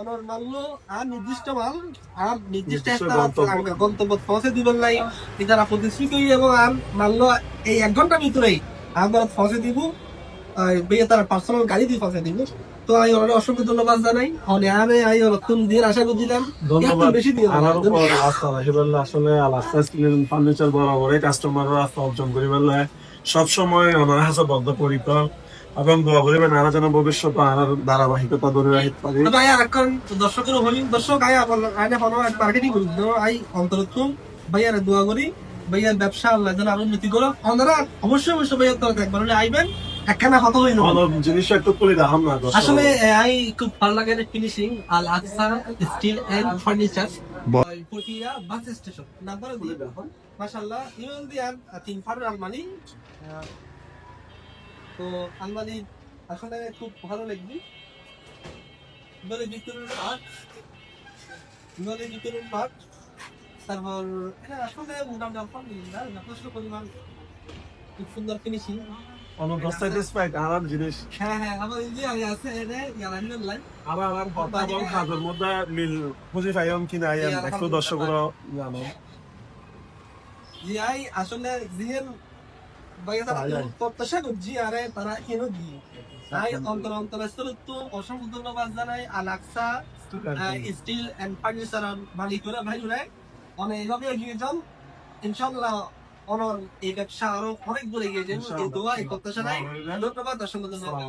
অনর মাল্য আর নির্দিষ্ট মাল আর নির্দিষ্ট নির্দিষ্ট একটা গন্তব্য। গন্তব্য পৌঁছে দিবেন নাই। এটারা প্রতিশ্রুতি এবং আর মাল্য এই এক ঘণ্টার ভিতরেই আমরা পৌঁছে দিব। বেয়ে তারা পার্সোনাল গাড়ি দিয়ে পৌঁছে দিব। তো আমি ওনার অসংখ্য ধন্যবাদ জানাই। আমি আমি নতুন দিন আশা করছিলাম। ধন্যবাদ। বেশি আসলে ফার্নিচার কাস্টমাররা অর্জন করি সবসময় আমার হাসে বদ্ধ এবং দোয়া করিবেন আরও যেন ভবিষ্যতে আর ধারাবাহিকতা ধরে রাখতে পারি ভাই এখন দর্শকের হলি দর্শক আই আইনে কোনো মার্কেটিং করি। আই অন্তরত্ব ভাইয়ার দোয়া করি ভাইয়ার ব্যবসা আল্লাহ যেন আরও উন্নতি করো আপনারা অবশ্যই অবশ্যই ভাইয়ার তো একবার হলে আইবেন একখানা হত হইল। কোনো জিনিস একটু তুলে দেখাম না আসলে আই খুব ভালো লাগে finishing Al Aqsa steel and furniture Patiya bus station number দিয়ে। মাশাআল্লাহ ইউল দিয়ান তিন ফার আলমানি তো আলমানি আসলে খুব ভালো লাগবে তারপর এটা আসলে মোটামুটি আলহামদুলিল্লাহ যথেষ্ট পরিমাণ খুব সুন্দর ফিনিশিং অনুপস্থিত আর জিনিস। হ্যাঁ হ্যাঁ আমার এই যে আছে এটা ইয়ালাইনের লাইন আবার আর কথা এবং কাজের মধ্যে মিল খুঁজে পাইম কিনা আইম একটু দর্শকরা জানো। জি আই আসলে জিএন বাইরে তারা আই, আই। প্রত্যাশা করছি আরে তারা কেন দি আই অন্তর অন্তরস্থল তো অসংখ্য ধন্যবাদ জানাই আলাক্সা স্টিল এন্ড ফার্নিচার মালিকরা অনেক এভাবে এগিয়ে যান ইনশাল্লাহ অনর এই ব্যবসা আরও অনেক দূরে এগিয়ে যাবে দোয়া এই প্রত্যাশা নাই ধন্যবাদ অসংখ্য ধন্যবাদ